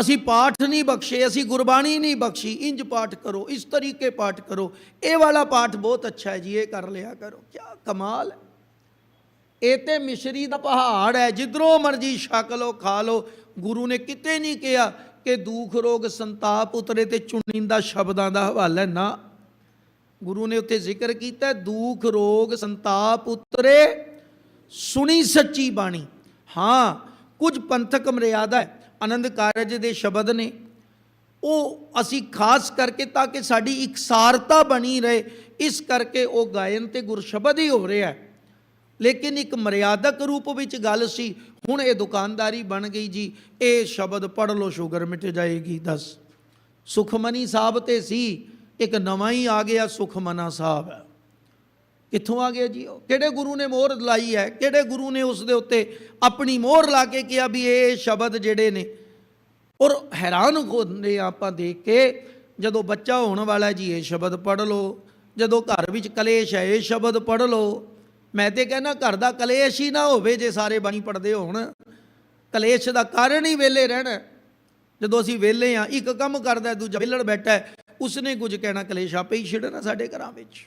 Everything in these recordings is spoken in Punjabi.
ਅਸੀਂ ਪਾਠ ਨਹੀਂ ਬਖਸ਼ੇ, ਅਸੀਂ ਗੁਰਬਾਣੀ ਨਹੀਂ ਬਖਸ਼ੀ, ਇੰਜ ਪਾਠ ਕਰੋ, ਇਸ ਤਰੀਕੇ ਪਾਠ ਕਰੋ। ਇਹ ਵਾਲਾ ਪਾਠ ਬਹੁਤ ਅੱਛਾ ਹੈ ਜੀ, ਇਹ ਕਰ ਲਿਆ ਕਰੋ। ਕੀ ਕਮਾਲ ਹੈ। ਇਹ ਤੇ ਮਿਸ਼ਰੀ ਦਾ ਪਹਾੜ ਹੈ, ਜਿੱਧਰੋਂ ਮਰਜ਼ੀ ਛਕ ਲਓ, ਖਾ ਲਓ। ਗੁਰੂ ਨੇ ਕਿਤੇ ਨਹੀਂ ਕਿਹਾ ਕਿ ਦੁੱਖ, ਰੋਗ, ਸੰਤਾਪ ਉਤਰੇ ਤੇ ਚੁਣਿੰਦਾ ਸ਼ਬਦਾਂ ਦਾ ਹਵਾਲਾ ਨਾ। ਗੁਰੂ ਨੇ ਉੱਥੇ ਜ਼ਿਕਰ ਕੀਤਾ, ਦੁੱਖ, ਰੋਗ, ਸੰਤਾਪ ਉਤਰੇ। ਸੁਣੀ ਸੱਚੀ ਬਾਣੀ। ਹਾਂ, ਕੁਝ ਪੰਥਕ ਮਰਿਆਦਾ ਹੈ। ਆਨੰਦ ਕਾਰਜ ਦੇ ਸ਼ਬਦ ਨੇ। ਉਹ ਅਸੀਂ ਖਾਸ ਕਰਕੇ ਤਾਂ ਕਿ ਸਾਡੀ ਇਕਸਾਰਤਾ ਬਣੀ ਰਹੇ, ਇਸ ਕਰਕੇ ਉਹ ਗਾਇਨ ਤੇ ਗੁਰਸ਼ਬਦ ਹੀ ਹੋ ਰਿਹਾ। ਹੈ ਲੇਕਿਨ ਇੱਕ ਮਰਿਆਦਕ ਰੂਪ ਵਿੱਚ ਗੱਲ ਸੀ, ਹੁਣ ਇਹ ਦੁਕਾਨਦਾਰੀ ਬਣ ਗਈ ਜੀ, ਇਹ ਸ਼ਬਦ ਪੜ ਲਓ, ਸ਼ੂਗਰ ਮਿਟ ਜਾਏਗੀ, ਦੱਸ। ਸੁਖਮਨੀ ਸਾਹਿਬ ਤੇ ਸੀ, ਇੱਕ ਨਵਾਂ ਹੀ ਆ ਗਿਆ ਸੁਖਮਨਾ ਸਾਹਿਬ। ਕਿੱਥੋਂ ਆ ਗਿਆ ਜੀ? ਉਹ ਕਿਹੜੇ ਗੁਰੂ ਨੇ ਮੋਹਰ ਲਾਈ ਹੈ? ਕਿਹੜੇ ਗੁਰੂ ਨੇ ਉਸ ਦੇ ਉੱਤੇ ਆਪਣੀ ਮੋਹਰ ਲਾ ਕੇ ਕਿਹਾ ਵੀ ਇਹ ਸ਼ਬਦ ਜਿਹੜੇ ਨੇ? ਔਰ ਹੈਰਾਨ ਹੁੰਦੇ ਹਾਂ ਆਪਾਂ ਦੇਖ ਕੇ, ਜਦੋਂ ਬੱਚਾ ਹੋਣ ਵਾਲਾ ਜੀ, ਇਹ ਸ਼ਬਦ ਪੜ ਲਓ। ਜਦੋਂ ਘਰ ਵਿੱਚ ਕਲੇਸ਼ ਹੈ, ਇਹ ਸ਼ਬਦ ਪੜ ਲਓ। ਮੈਂ ਤੇ ਕਹਿੰਦਾ ਘਰ ਦਾ ਕਲੇਸ਼ ਹੀ ਨਾ ਹੋਵੇ ਜੇ ਸਾਰੇ ਬਾਣੀ ਪੜਦੇ ਹੋਣ। ਕਲੇਸ਼ ਦਾ ਕਾਰਨ ਹੀ ਵੇਲੇ ਰਹਿਣਾ। ਜਦੋਂ ਅਸੀਂ ਵੇਲੇ ਆ ਇੱਕ ਕੰਮ ਕਰਦਾ, ਦੂਜਾ ਵਿਹਲੜ ਬੈਠਾ ਉਸਨੇ ਕੁਝ ਕਹਿਣਾ, ਕਲੇਸ਼ ਆਪੇ ਹੀ ਛਿੜਨਾ ਸਾਡੇ ਘਰਾਂ ਵਿੱਚ।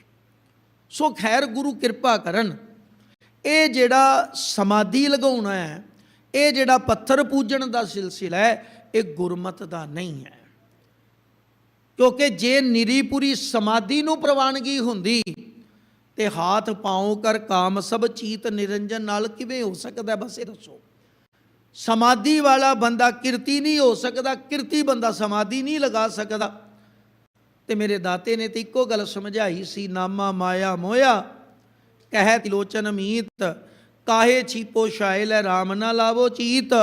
ਸੋ ਖੈਰ ਗੁਰੂ ਕਿਰਪਾ ਕਰਨ, ਇਹ ਜਿਹੜਾ ਸਮਾਧੀ ਲਗਾਉਣਾ ਹੈ, ਇਹ ਜਿਹੜਾ ਪੱਥਰ ਪੂਜਣ ਦਾ ਸਿਲਸਿਲਾ ਹੈ, ਇਹ ਗੁਰਮਤ ਦਾ ਨਹੀਂ ਹੈ। ਕਿਉਂਕਿ ਜੇ ਨਿਰੀਪੁਰੀ ਸਮਾਧੀ ਨੂੰ ਪ੍ਰਵਾਨਗੀ ਹੁੰਦੀ, ਤੇ ਹਾਥ ਪਾਉ ਕਰ ਕਾਮ ਸਭ ਚੀਤ ਨਿਰੰਜਨ ਨਾਲ ਕਿਵੇਂ ਹੋ ਸਕਦਾ, ਬਸ ਇਹ ਦੱਸੋ। ਸਮਾਧੀ ਵਾਲਾ ਬੰਦਾ ਕਿਰਤੀ ਨਹੀਂ ਹੋ ਸਕਦਾ, ਕਿਰਤੀ ਬੰਦਾ ਸਮਾਧੀ ਨਹੀਂ ਲਗਾ ਸਕਦਾ। ਤੇ ਮੇਰੇ ਦਾਤੇ ਨੇ ਤੇ ਇੱਕੋ ਗੱਲ ਸਮਝਾਈ ਸੀ, ਨਾਮਾ ਮਾਇਆ ਮੋਇਆ ਕਹਿ ਤਿਲੋਚਨ ਮੀਤ, ਕਾਹੇ ਛੀਪੋ ਸ਼ਾਇਲ ਹੈ RAM ਨਾ ਲਾਵੋ ਚੀਤ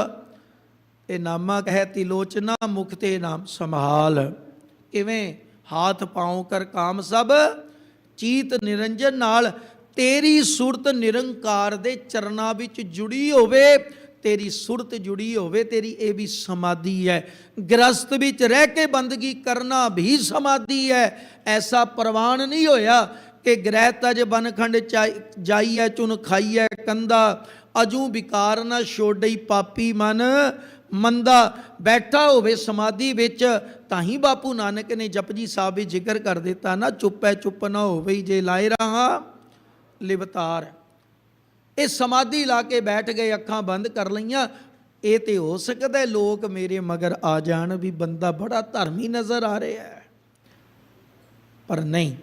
ਇਹ ਨਾਮਾ ਕਹਿ ਤਿਲੋਚਨਾ ਮੁਖ ਤੇ ਨਾਮ ਸੰਭਾਲ। ਕਿਵੇਂ? ਹਾਥ ਪਾਉ ਕਰ ਕਾਮ ਸਭ, ਚੀਤ ਨਿਰੰਜਨ ਨਾਲ, ਤੇਰੀ ਸੁਰਤ ਨਿਰੰਕਾਰ ਦੇ ਚਰਨਾਂ ਵਿੱਚ ਜੁੜੀ ਹੋਵੇ ਤੇਰੀ ਸੁਰਤ ਜੁੜੀ ਹੋਵੇ, ਤੇਰੀ ਇਹ ਵੀ ਸਮਾਧੀ ਹੈ। ਗ੍ਰਸਤ ਵਿੱਚ ਰਹਿ ਕੇ ਬੰਦਗੀ ਕਰਨਾ ਵੀ ਸਮਾਧੀ ਹੈ। ਐਸਾ ਪ੍ਰਵਾਨ ਨਹੀਂ ਹੋਇਆ ਕਿ ਗ੍ਰਹਿ ਤਜ ਬਨਖੰਡ ਚਾਈ- ਜਾਈਐ, ਚੁਨ ਖਾਈਐ ਕੰਦਾ। ਅਜੂ ਵਿਕਾਰ ਨਾ ਛੋੜਈ ਪਾਪੀ ਮਨ। ਮੰਦਾ ਬੈਠਾ ਹੋਵੇ ਸਮਾਧੀ ਵਿੱਚ ਤਾਂ ਹੀ ਬਾਪੂ ਨਾਨਕ ਨੇ ਜਪਜੀ ਸਾਹਿਬ ਵਿੱਚ ਜ਼ਿਕਰ ਕਰ ਦਿੱਤਾ, ਨਾ ਚੁੱਪੈ ਚੁੱਪ ਨਾ ਹੋਵੇ ਜੇ ਲਾਇ ਰਹਾ, ਲਿਵਤਾਰ। ਇਹ ਸਮਾਧੀ ਲਾ ਕੇ ਬੈਠ ਗਏ, ਅੱਖਾਂ ਬੰਦ ਕਰ ਲਈਆਂ। ਇਹ ਤੇ ਹੋ ਸਕਦਾ ਲੋਕ ਮੇਰੇ ਮਗਰ ਆ ਜਾਣ ਵੀ ਬੰਦਾ ਬੜਾ ਧਰਮੀ ਨਜ਼ਰ ਆ ਰਿਹਾ ਪਰ ਨਹੀਂ